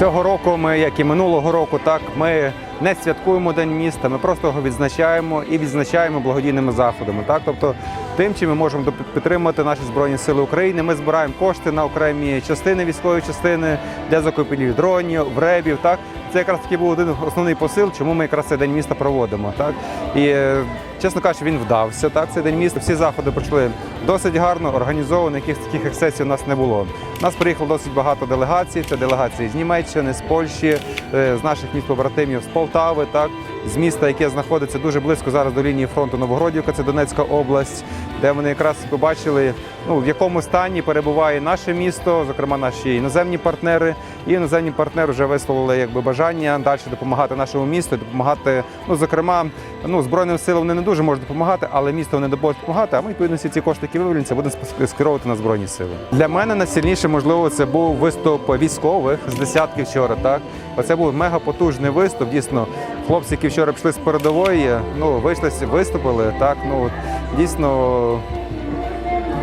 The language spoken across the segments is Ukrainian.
Цього року ми, як і минулого року, так ми не святкуємо День міста, ми просто його відзначаємо і відзначаємо благодійними заходами. Так, тобто тим, чим ми можемо підтримати наші збройні сили України. Ми збираємо кошти на окремі частини військової частини для закупівлі дронів, вребів. Так, це якраз таки був один основний посил, чому ми якраз цей день міста проводимо. Так і е, чесно кажучи, він вдався. Так, цей день міста. Всі заходи пройшли досить гарно, організовано. Якихось таких ексцесій у нас не було. У нас приїхало досить багато делегацій. Це делегації з Німеччини, з Польщі, е, з наших міст побратимів, з Полтави, так з міста, яке знаходиться дуже близько зараз до лінії фронту Новогродівка, це Донецька область, де вони якраз побачили, ну в якому стані перебуває наше місто, зокрема наші іноземні партнери. І іноземні партнери вже висловили якби бажання далі допомагати нашому місту, допомагати. Ну зокрема, ну збройним силам вони не дуже можуть допомагати, але місто вони будуть допомагати. А ми відповідно всі ці кошти, які вивільняться, будемо скеровувати на збройні сили. Для мене найсильніше, можливо, це був виступ військових з десятки вчора. Так, оце був мега потужний виступ. Дійсно, хлопці, які вчора пішли з передової, ну вийшли, виступили. Так, ну дійсно,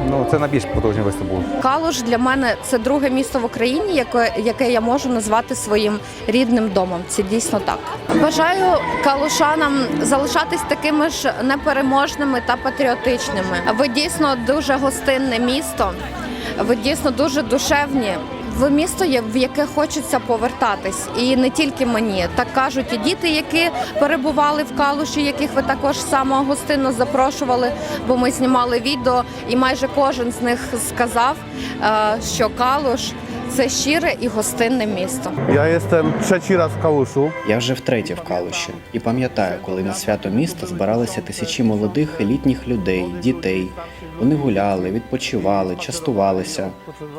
ну це найбільш потужний виступ був. Калуш для мене це друге місто в Україні, яке, яке я можу назвати своїм рідним домом. Це дійсно так. Бажаю калушанам залишатись такими ж непереможними та патріотичними. Ви дійсно дуже гостинне місто. Ви дійсно дуже душевні. Ви місто, є- в яке хочеться повертатись, і не тільки мені. Так кажуть і діти, які перебували в Калуші, яких ви також само гостинно запрошували, бо ми знімали відео, і майже кожен з них сказав, е, що Калуш це щире і гостинне місто. Ja jestem trzeci raz w Kałuszu. Я вже втретє в Калуші і пам'ятаю, коли на свято міста збиралися тисячі молодих і літніх людей, дітей. Вони гуляли, відпочивали, частувалися.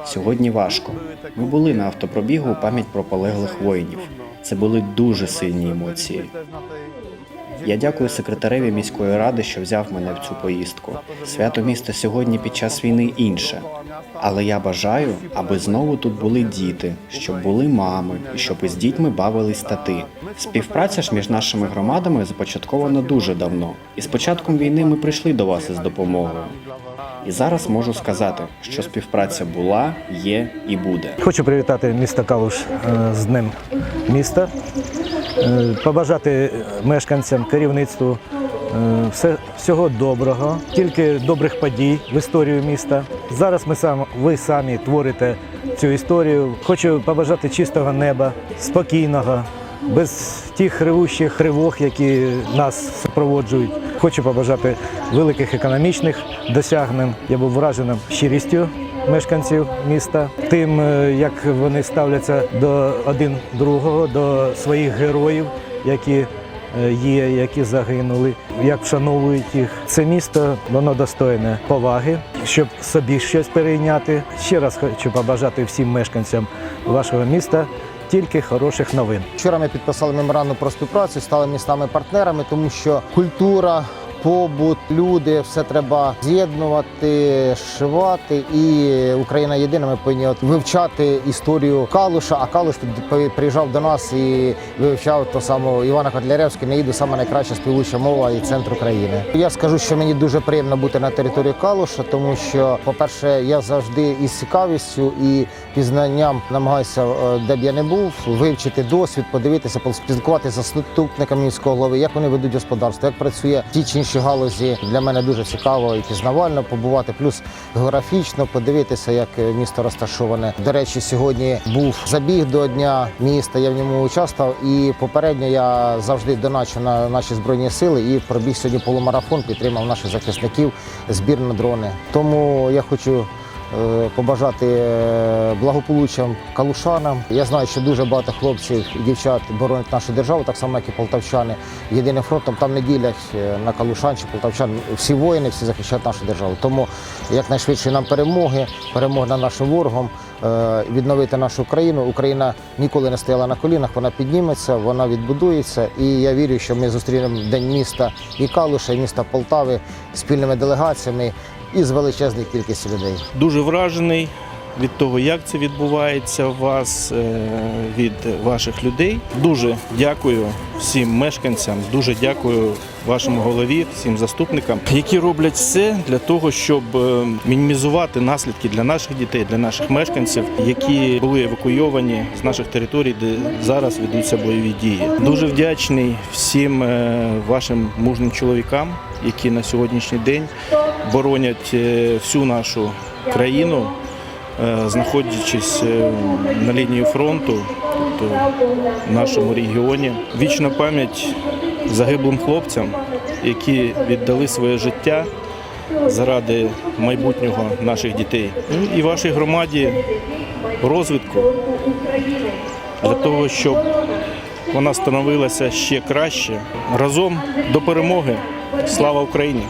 Сьогодні важко. Ми були на автопробігу пам'ять про полеглих воїнів. Це були дуже сильні емоції. Я дякую секретареві міської ради, що взяв мене в цю поїздку. Свято міста сьогодні під час війни інше. Але я бажаю, аби знову тут були діти, щоб були мами, і щоб із дітьми бавились тати. Співпраця ж між нашими громадами започаткована дуже давно. І з початком війни ми прийшли до вас із допомогою. І зараз можу сказати, що співпраця була, є і буде. Хочу привітати місто Калуш е, з Днем міста, е, побажати мешканцям, керівництву е, все, всього доброго, тільки добрих подій в історію міста. Зараз ми сам, ви самі творите цю історію. Хочу побажати чистого неба, спокійного, без тих ревущих тривог, які нас супроводжують. Хочу побажати великих економічних досягнень. Я був враженим щирістю мешканців міста, тим, е, як вони ставляться до один другого, до своїх героїв, які е, є, які загинули, як вшановують їх. Це місто воно достойне поваги, щоб собі щось перейняти. Ще раз хочу побажати всім мешканцям вашого міста тільки хороших новин. Вчора ми підписали меморандум про співпрацю, стали містами-партнерами, тому що культура, побут, люди, все треба з'єднувати, зшивати. І Україна єдина. Ми повинні от вивчати історію Калуша. А Калуш тут приїжджав до нас і вивчав то саме Івана Котляревського, не їду саме найкраща співуча мова і центр України. Я скажу, що мені дуже приємно бути на території Калуша, тому що, по-перше, я завжди із цікавістю і пізнанням намагаюся, е, де б я не був, вивчити досвід, подивитися, поспілкуватися з заступниками міського голови, як вони ведуть господарство, як працює ті чи інші галузі. Для мене дуже цікаво і пізнавально побувати, плюс географічно подивитися, як е, місто розташоване. До речі, сьогодні був забіг до дня міста. Я в ньому участвував. І попередньо я завжди доначу на наші збройні сили і пробіг сьогодні полумарафон, підтримав наших захисників, збір на дрони. Тому я хочу. Е, Побажати е, благополуччям калушанам. Я знаю, що дуже багато хлопців і дівчат боронять нашу державу, так само, як і полтавчани. Єдиним фронтом там не ділять е, на калушан чи полтавчан. Всі воїни, всі захищають нашу державу. Тому якнайшвидше нам перемоги, перемоги над нашим ворогом, відновити нашу країну. Україна ніколи не стояла на колінах, вона підніметься, вона відбудується. І я вірю, що ми зустрінемо день міста і Калуша, і міста Полтави спільними делегаціями і з величезною кількістю людей. дуже вражений. від того, як це відбувається у вас, е, від ваших людей. Дуже дякую всім мешканцям, дуже дякую вашому голові, всім заступникам, які роблять все для того, щоб е, мінімізувати наслідки для наших дітей, для наших мешканців, які були евакуйовані з наших територій, де зараз ведуться бойові дії. Дуже вдячний всім е, вашим мужним чоловікам, які на сьогоднішній день боронять е, всю нашу країну, е, знаходячись е, на лінії фронту, тобто в нашому регіоні. Вічна пам'ять загиблим хлопцям, які віддали своє життя заради майбутнього наших дітей. Ну, І вашій громаді розвитку для того, щоб вона становилася ще краще. Разом до перемоги. Слава Україні!